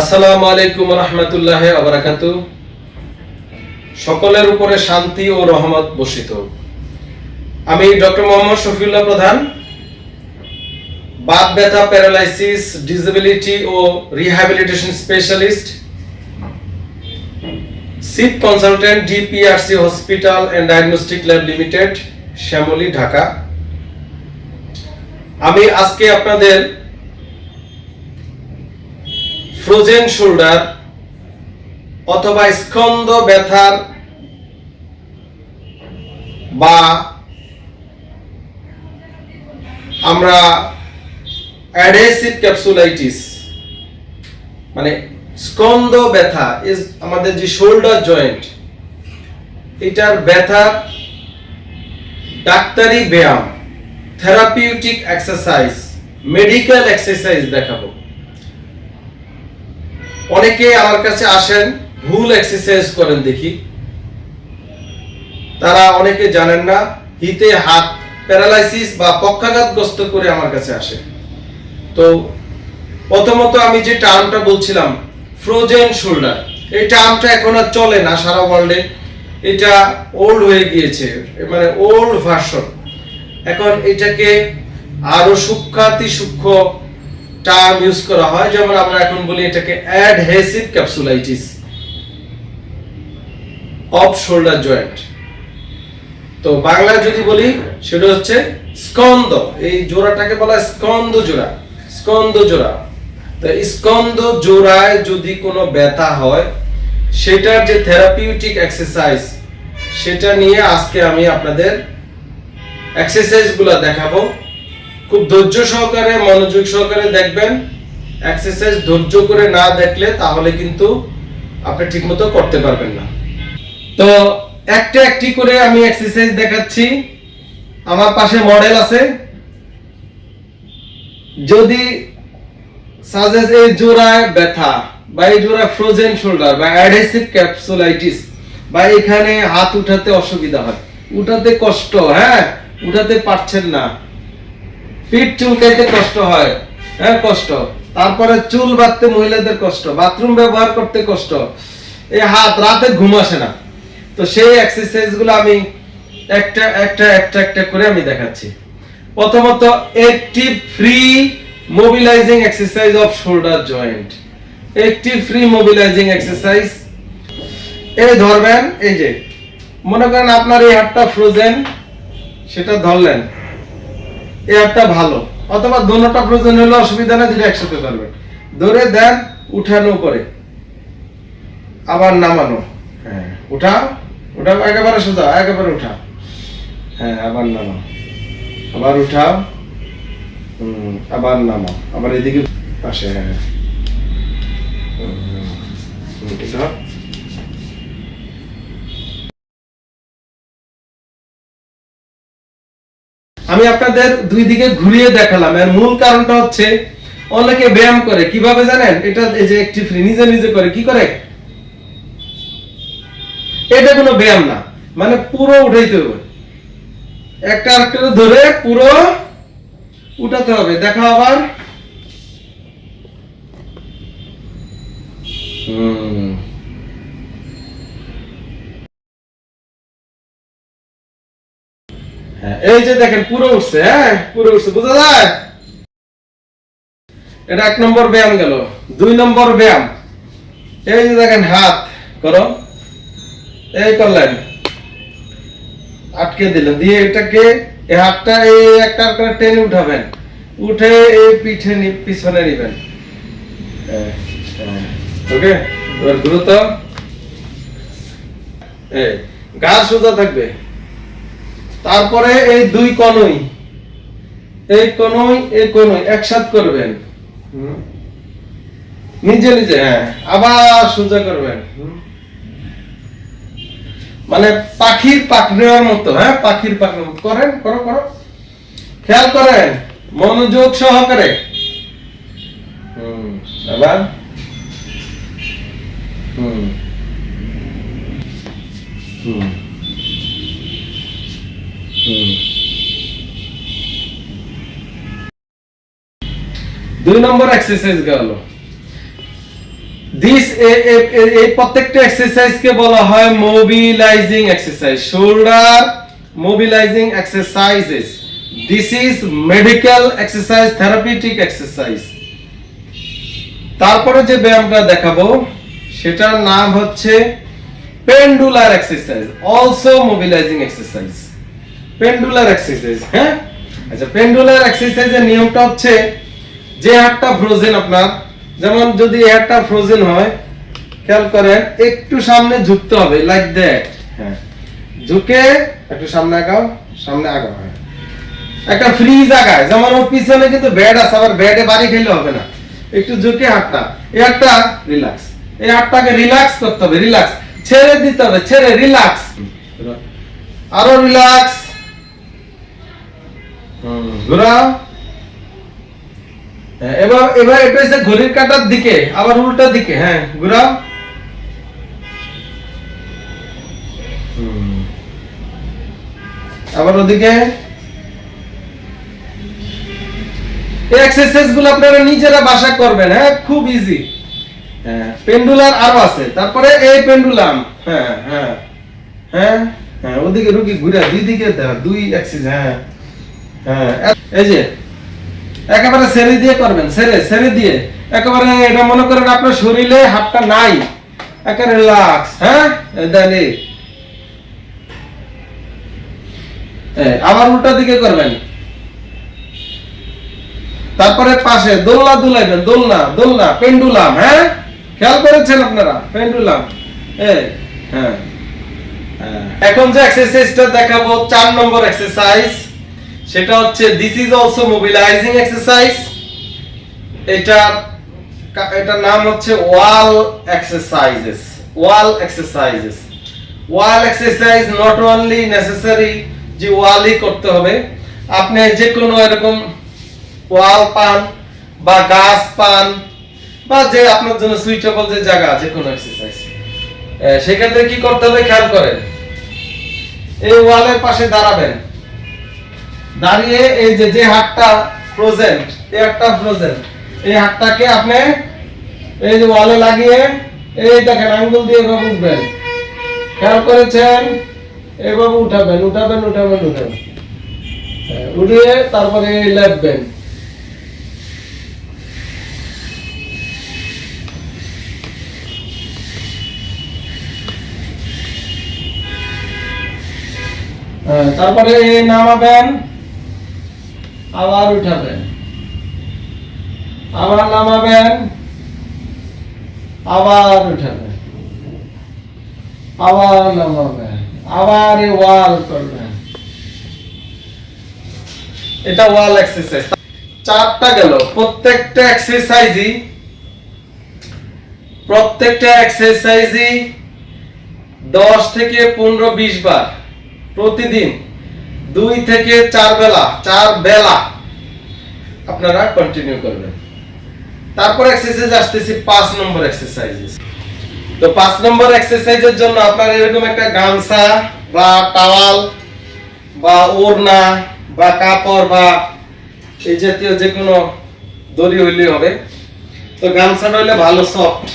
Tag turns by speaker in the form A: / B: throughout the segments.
A: আসসালামু আলাইকুম রহমতুল্লাহ আবরাকাতু সকলের উপরে শান্তি ও রহমত বর্ষিত। আমি ডক্টর মোহাম্মদ শফিউল্লাহ প্রধান। বাত ব্যথা, প্যারালাইসিস ডিসেবিলিটি ও rehabilitation specialist, seat consultant, DPRC hospital and diagnostic lab limited, Shyamoli, Dhaka. আমি আজকে আপনাদের ফ্রোজেন শোল্ডার অথবা স্কন্দ ব্যথার বা আমরা অ্যাডহেসিভ ক্যাপসুলাইটিস মানে স্কন্দ ব্যথা ইজ আমাদের যে শোল্ডার জয়েন্ট, এটার ব্যথা ডাক্তারি ব্যায়াম থেরাপিউটিক এক্সারসাইজ মেডিকেল এক্সারসাইজ দেখাবো। অনেকে আমার কাছে আসেন, ভুল এক্সারসাইজ করেন দেখি। তারা অনেকে জানেন না, হিতে হাত প্যারালাইসিস বা পক্ষাঘাতগ্রস্ত করে আমার কাছে আসে। তো প্রথমত আমি যে টার্মটা বলছিলাম ফ্রোজেন শোল্ডার এই টার্মটা এখন আর চলে না সারা ওয়ার্ল্ডে এটা ওল্ড হয়ে গিয়েছে মানে ওল্ড ভার্সন এখন এটাকে আরও সূক্ষাতি সূক্ষ্ম টার্ম ইউজ করা হয়, যেমন আমরা এখন বলি এটাকে adhesive capsulitis of shoulder joint তো বাংলা যদি বলি, সেটা হচ্ছে স্কন্দ এই জোড়াটাকে বলা হয় স্কন্দ জোড়া স্কন্দ জোড়া। তো স্কন্দ জোড়ায় যদি কোনো ব্যথা হয়, সেটার যে থেরাপিউটিক এক্সারসাইজ সেটা নিয়ে আজকে আমি আপনাদের এক্সারসাইজগুলা দেখাবো। খুব ধৈর্য সহকারে, মনোযোগ সহকারে দেখবেন। এক্সারসাইজ ধৈর্য করে না দেখলে তাহলে কিন্তু আপনি ঠিকমতো করতে পারবেন না। তো একটা একটি করে আমি এক্সারসাইজ দেখাচ্ছি। আমার পাশে মডেল আছে। যদি সাজেস এই জোড়ায় ব্যথা বা এই জোড়ায় ফ্রোজেন শোল্ডার বা অ্যাডহেসিভ ক্যাপসুলাইটিস বা এখানে হাত উঠাতে অসুবিধা হয়, উঠাতে কষ্ট হ্যাঁ? উঠাতে পারছেন না পিঠ চুলকাইতে কষ্ট হয়। হ্যাঁ কষ্ট। তারপরে চুল বাঁধতে মহিলাদের কষ্ট, বাথরুম ব্যবহার করতে কষ্ট। এই হাত রাতে ঘুম আসে না। তো সেই এক্সারসাইজগুলো আমি একটা একটা একটা একটা করে আমি দেখাচ্ছি। প্রথমত একটি free mobilising exercise of shoulder joint একটি ফ্রি মোবিলাইজিং এক্সারসাইজ এই ধরবেন, এই যে, মনে করেন আপনার এই হাতটা ফ্রোজেন সেটা ধরলেন। একটা ভালো। অথবা দোনোটা প্রয়োজন হলে অসুবিধা নেই যেটা একসাথে ধরবেন। ধরে দেন উঠানো করে আবার নামানো। হ্যাঁ। উঠাও উঠাও একেবারে সোজা একেবারে উঠাও। হ্যাঁ আবার নামাও। আবার উঠাও। হুম আবার নামাও। আবার এদিকে পাশে হ্যাঁ উঠাও আমি আপনাদের দুই দিকে ঘুরিয়ে দেখালাম। এর মূল কারণটা হচ্ছে, অনেকে ব্যায়াম করে। কীভাবে জানেন? এটা এই যে একটি ফ্রি নিজে নিজে করে। কি করে? এটা কোনো ব্যায়াম না। মানে পুরো উঠাইতে হবে। একটা আরেকটা ধরে পুরো উঠাতে হবে। দেখা আবার। হুম। এই যে দেখেন, পুরো উঠছে হ্যাঁ পুরো উঠছে, বোঝা যায়? এটা এক নম্বর ব্যায়াম গেল, দুই নম্বর ব্যায়াম। এই যে দেখেন, হাত করো, এই করলেন। আটকে দিলেন, দিয়ে এটাকে, এই হাতটা এই একটা করে টেনে উঠাবেন। উঠে এই পিঠে পিছনে নিবেন। ওকে? এবার দ্রুত, এই, গা সোজা থাকবে। তারপরে এই দুই কনই এই কনই এই কনই একসাথ করবেন। নিজে নিজে হ্যাঁ আবার সোজা করবেন। মানে পাখির পাক মতো হ্যাঁ পাখির পাক। করেন, করো করো খেয়াল করেন, মনোযোগ সহকারে হুম হুম। দুই নম্বর এক্সারসাইজ গেল দিস এই প্রত্যেকটা এক্সারসাইজ কে বলা হয় mobilising exercise shoulder mobilising exercises this is medical exercise therapeutic exercise তারপরে যে ব্যায়ামটা দেখাবো, সেটার নাম হচ্ছে pendular exercise also mobilising exercise pendular exercise হ্যাঁ? আচ্ছা পেন্ডুলার এক্সারসাইজের নিয়মটা হচ্ছে যে হাতটা ফ্রোজেন আপনার, যেমন যদি হাতটা ফ্রোজেন হয়, খেয়াল করেন, একটু সামনে ঝুঁকতে হবে লাইক দ্যাট হ্যাঁ। ঝুঁকে একটু সামনে আগাও সামনে আগাও হ্যাঁ। একটা ফ্রি জায়গায় যেমন ওর পিছনে কিন্তু বেড আছে, আবার বেডে বাড়ি খেলে হবে না। একটু ঝুঁকে হাতটা এই হাতটা রিল্যাক্স এই হাতটাকে রিল্যাক্স করতে হবে রিল্যাক্স ছেড়ে দিতে হবে, ছেড়ে রিল্যাক্স আরও রিল্যাক্স ঘোরাও হ্যাঁ, এবার এবার এটা হচ্ছে ঘড়ির কাঁটার দিকে আবার উল্টা দিকে হ্যাঁ আবার ওদিকে? আপনারা নিজেরা বাসা করবেন হ্যাঁ খুব ইজি হ্যাঁ পেন্ডুলার আরও আছে তারপরে এই পেন্ডুলাম হ্যাঁ হ্যাঁ হ্যাঁ হ্যাঁ ওদিকে রুগী ঘুরে দুই দিকে দুই হ্যাঁ। হ্যাঁ একেবারে ছেড়ে দিয়ে করবেন ছেড়ে ছেড়ে দিয়ে। একেবারে এটা মনে করেন আপনার শরীরে হাতটা নাই। একেবারে রিল্যাক্স হ্যাঁ? আবার উল্টা দিকে করবেন। তারপরে পাশে দোলনা দুলাইবেন, দোলনা দোলনা, পেন্ডুলাম হ্যাঁ? খেয়াল করেছেন আপনারা? পেন্ডুলাম হ্যাঁ। এখন যে এক্সারসাইজটা দেখাবো, চার নম্বর এক্সারসাইজ সেটা হচ্ছে this is also mobilising exercise এটা এটার নাম হচ্ছে wall exercises wall exercises. Wall exercise not only necessary যে ওয়ালই করতে হবে, আপনি যে কোনো এরকম ওয়াল পান বা গাছ পান বা যে আপনার জন্য সুইটেবল যে জায়গা, যে কোনো এক্সারসাইজ সেক্ষেত্রে কি করতে হবে? খেয়াল করেন, এই ওয়ালের পাশে দাঁড়াবেন। দাঁড়িয়ে এই যে যে হাতটা ফ্রোজেন এই হাতটা ফ্রোজেন এই হাতটাকে আপনি এই যে ওয়ালে লাগিয়ে এই দেখেন আঙ্গুল দিয়ে এভাবে উঠবেন। খেয়াল করেছেন? এভাবে উঠাবেন উঠাবেন উঠাবেন উঠাবেন। হ্যাঁ, উঠিয়ে তারপরে এই লেপবেন। হ্যাঁ, তারপরে নামাবেন। আবার উঠাবেন। আবার নামাবেন। আবার উঠাবেন। আবার নামাবেন। আবার ওয়াল করবেন। এটা ওয়াল এক্সারসাইজ চারটা গেল। প্রত্যেকটা এক্সারসাইজই প্রত্যেকটা এক্সারসাইজই দশ থেকে পনেরো, বিশ বার প্রতিদিন। দুই থেকে চার বেলা চার বেলা আপনারা কন্টিনিউ করবেন। তারপর এক্সারসাইজ আসতেছি পাঁচ নম্বর এক্সারসাইজ তো পাঁচ নম্বর এক্সারসাইজের জন্য আপনার এরকম একটা গামছা বা টাওয়াল বা ওড়না বা কাপড় বা এই জাতীয় যে কোনো দড়ি হইলে হবে। তো গামছাটা হইলে ভালো সফট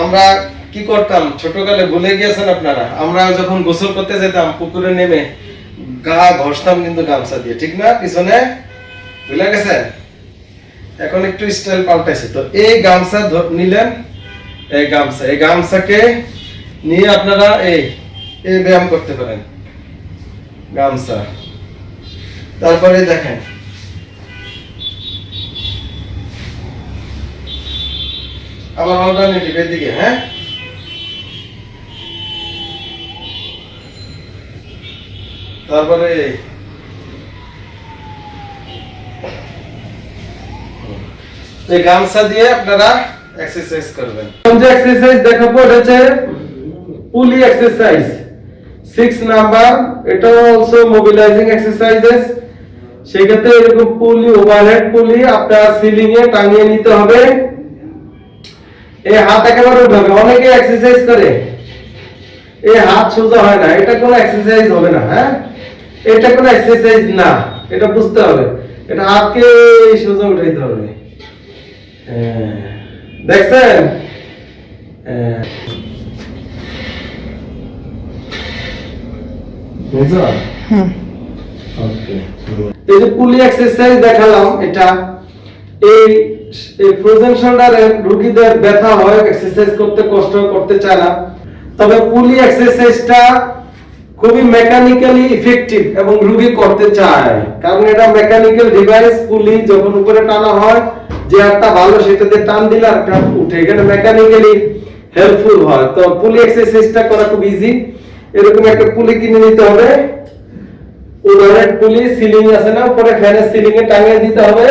A: আমরা কি করতাম? ছোটকালে ভুলে গিয়েছেন আপনারা? আমরা যখন গোসল করতে যেতাম, পুকুরে নেমে গা ঘষতাম কিন্তু গামছা দিয়ে, ঠিক না? পিছনে? ভুলে গেছেন এখন একটু স্টাইল পাল্টাইছে। তো এই গামছা নিলেন, এই গামছা, এই গামছাকে নিয়ে আপনারা এই এই ব্যায়াম করতে পারেন। গামছা। তারপরে দেখেন। আবার অল্টারনেটিভ এদিকে হ্যাঁ? তারপরে এই গামছা দিয়ে আপনারা এক্সারসাইজ করবেন। কোন যে এক্সারসাইজ দেখাবো, এটা হচ্ছে পুলি এক্সারসাইজ সিক্স নাম্বার এটা অলসো মোবিলাইজিং এক্সারসাইজেস সেক্ষেত্রে এরকম পুলি ওভারহেড পুলি আপনার সিলিং এ টাঙিয়ে নিতে হবে। এই হাত একেবারে উঠাবে অনেকে এক্সারসাইজ করে। এই হাত সোজা হয় না এটা কোনো এক্সারসাইজ হবে না হ্যাঁ এটা কোনো এক্সারসাইজ না এটা বুঝতে হবে এটা হাতকে সোজা উঠাইতে হবে দেখছেন। বুঝছ? Okay. এই যে পুলি এক্সারসাইজ দেখালাম এটা এই এই ফ্রোজেন শোল্ডারের রোগীদের ব্যথা হয় এক্সারসাইজ করতে কষ্ট করতে চায় না তবে পুলি এক্সারসাইজটা খুবই মেকানিক্যালি ইফেক্টিভ এবং রোগী করতে চায়। কারণ এটা মেকানিক্যাল ডিভাইস পুলি যখন উপরে টানা হয়, যে একটা ভালো সেটাতে টান দিলে একটা উঠে। এখানে মেকানিক্যালি হেল্পফুল হয়। তো পুলি এক্সারসাইজটা করা খুব ইজি এরকম একটা পুলি কিনে নিতে হবে। ওভারহেড পুলি সিলিং আছে না, উপরে ফ্যানের সিলিং এ টাঙিয়ে দিতে হবে।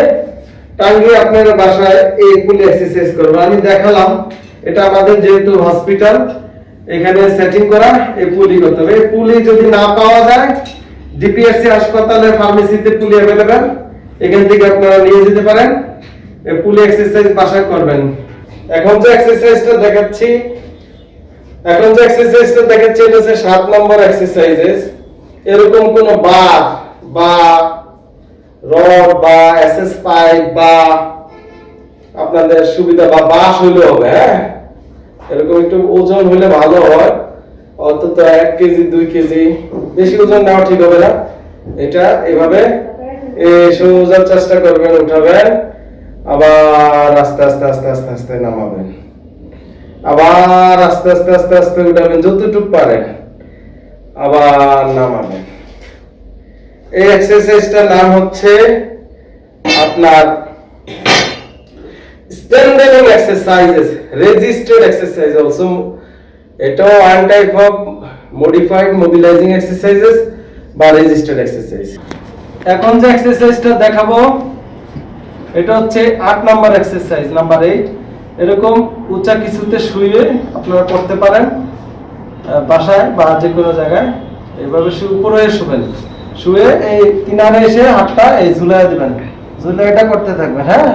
A: টাঙিয়ে আপনার বাসায় এই পুলি এক্সারসাইজ করবেন। আমি দেখালাম। এটা আমাদের যেহেতু হসপিটাল এখানে সেটিং করা, এই পুলি করতে হবে। পুলি যদি না পাওয়া যায় ডিপিএসসি হাসপাতালে ফার্মেসিতে পুলি অ্যাভেলেবেল এখান থেকে আপনারা নিয়ে যেতে পারেন। এই পুলি এক্সারসাইজ বাসায় করবেন। এখন যে এক্সারসাইজটা দেখাচ্ছি, এখন যে এক্সারসাইজটা দেখাচ্ছি, এটা হচ্ছে সাত নম্বর এক্সারসাইজেস এরকম কোন বার বা রড বা এসএস পাইপ বা আপনাদের সুবিধা বা বাস হইলে হবে হ্যাঁ? এরকম একটু ওজন হলে ভালো হয়। অন্তত এক কেজি, দুই কেজি। বেশি ওজন নেওয়া ঠিক হবে না। এটা এভাবে এ সোজা চেষ্টা করবেন, উঠাবেন। আবার আস্তে আস্তে আস্তে আস্তে আস্তে নামাবেন। আবার আস্তে আস্তে আস্তে আস্তে উঠাবেন, যতটুকু পারেন। আবার নামাবেন। এই এক্সারসাইজটার নাম হচ্ছে আপনার standing exercises registered exercise also এটাও one type of modified mobilising exercises বা রেজিস্টার্ড এক্সারসাইজ এখন যে এক্সারসাইজটা দেখাবো, এটা হচ্ছে আট নাম্বার এক্সারসাইজ নাম্বার এইট এরকম উঁচা কিছুতে শুয়ে আপনারা করতে পারেন বাসায় বা যে কোনো জায়গায়। এইভাবে শুয়ে উপরে শুবেন। শুয়ে এই কিনারে এসে হাতটা এই ঝুলাই দিবেন। ঝুলাই এটা করতে থাকবেন হ্যাঁ?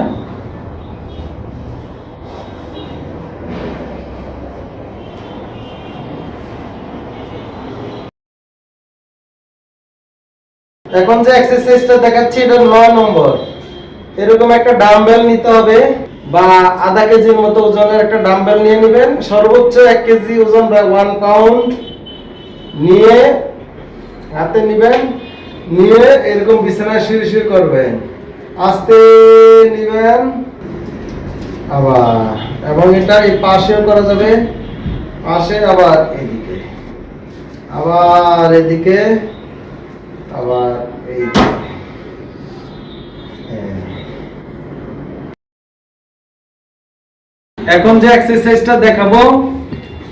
A: এখন যে এক্সারসাইজটা দেখাচ্ছি, এটা নয় নম্বর। এরকম একটা ডাম্বেল নিতে হবে বা আধা কেজির মতো ওজনের একটা ডাম্বেল নিয়ে নেবেন। সর্বোচ্চ এক কেজি ওজন বা ওয়ান পাউন্ড নিয়ে হাতে নেবেন, নিয়ে এরকম বিছানায় শুয়ে শুয়ে করবেন। আস্তে নেবেন। আবার। এবং এটা এই পাশেও করা যাবে। পাশে আবার এদিকে। আবার এদিকে। আবার হ্যাঁ। এখন যে এক্সারসাইজটা দেখাবো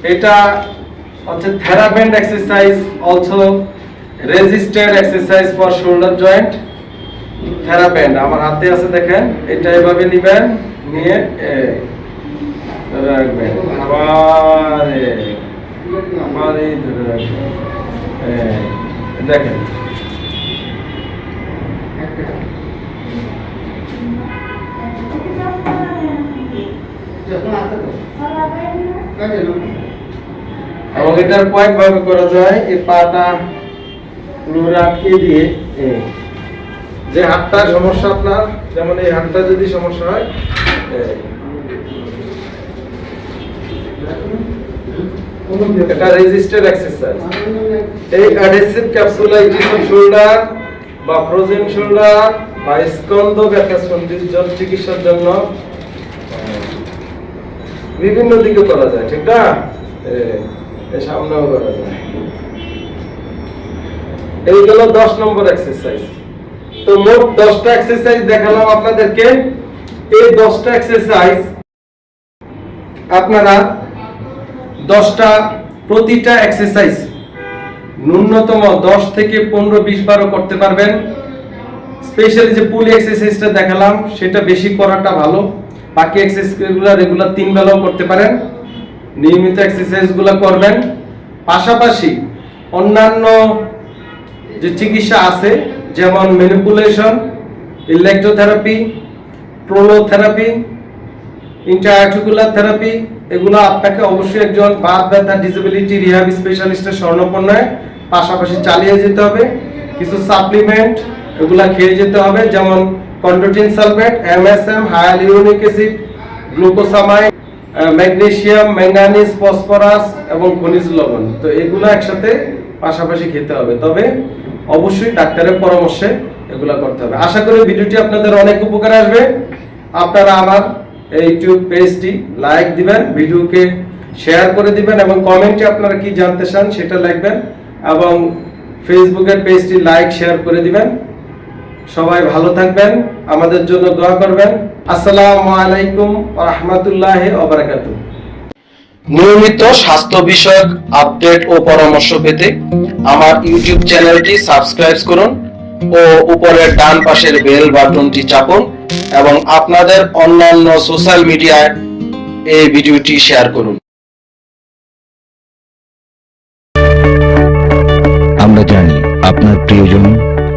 A: এটা হচ্ছে Theraband exercise also registered exercise for shoulder joint Theraband আমার হাতে আছে দেখেন এটা এভাবে নিবেন নিয়ে এই, রাখবেন। আবার এই, আবার এই ধরে রাখবেন। দেখেন। এবং এটার করা যায় এই পাটা আটকে দিয়ে যে হাতটা সমস্যা আপনার, যেমন এই হাতটা যদি সমস্যা হয় শোল্ডার বা ফ্রোজেন শোল্ডার বা স্কন্দ ব্যথা সন্ধির চিকিৎসার জন্য বিভিন্ন দিকে করা যায়, ঠিক না? সামনেও করা যায়। এই গেল দশ নম্বর এক্সারসাইজ তো মোট দশটা এক্সারসাইজ দেখালাম আপনাদেরকে। এই দশটা এক্সারসাইজ আপনারা দশটা প্রতিটা এক্সারসাইজ ন্যূনতম দশ থেকে পনেরো, বিশ বারও করতে পারবেন। স্পেশালি যে পুল এক্সারসাইজটা দেখালাম, সেটা বেশি করাটা ভালো। বাকি এক্সারসাইজগুলো রেগুলার তিন বেলাও করতে পারেন। নিয়মিত এক্সারসাইজগুলো করবেন। পাশাপাশি অন্যান্য যে চিকিৎসা আছে, যেমন manipulation electrotherapy prolotherapy interarticular therapy এগুলো আপনাকে অবশ্যই একজন বাদ ব্যথা ডিসেবিলিটি রিহাব স্পেশালিস্টের স্বর্ণপন্যায় পাশাপাশি চালিয়ে যেতে হবে। কিছু সাপ্লিমেন্ট এগুলা খেয়ে যেতে হবে, যেমন chondroitin sulphate MSM hyaluronic acid glucosamine magnesium manganese phosphorus এবং খনিজ লবণ। তো এগুলো একসাথে পাশাপাশি খেতে হবে। তবে অবশ্যই ডাক্তারের পরামর্শে এগুলো করতে হবে। আশা করি ভিডিওটি আপনাদের অনেক উপকার আসবে। আপনারা আমার এই ইউটিউব পেজটি লাইক দিবেন, ভিডিওকে শেয়ার করে দিবেন এবং কমেন্টে আপনারা কি জানতে চান সেটা লিখবেন এবং ফেসবুকের পেজটি লাইক, শেয়ার করে দিবেন। সবাই ভালো থাকবেন আমাদের জন্য দোয়া করবেন। আসসালামু আলাইকুম রহমতুল্লাহ ওবরাকাতু নিয়মিত স্বাস্থ্য বিষয়ক আপডেট ও পরামর্শ পেতে আমার ইউটিউব চ্যানেলটি সাবস্ক্রাইব করুন ও উপরের ডান পাশের বেল বাটনটি চাপুন এবং আপনাদের অন্যান্য সোশ্যাল মিডিয়ায় এই ভিডিওটি শেয়ার করুন।
B: আমরা জানি আপনার প্রিয়জন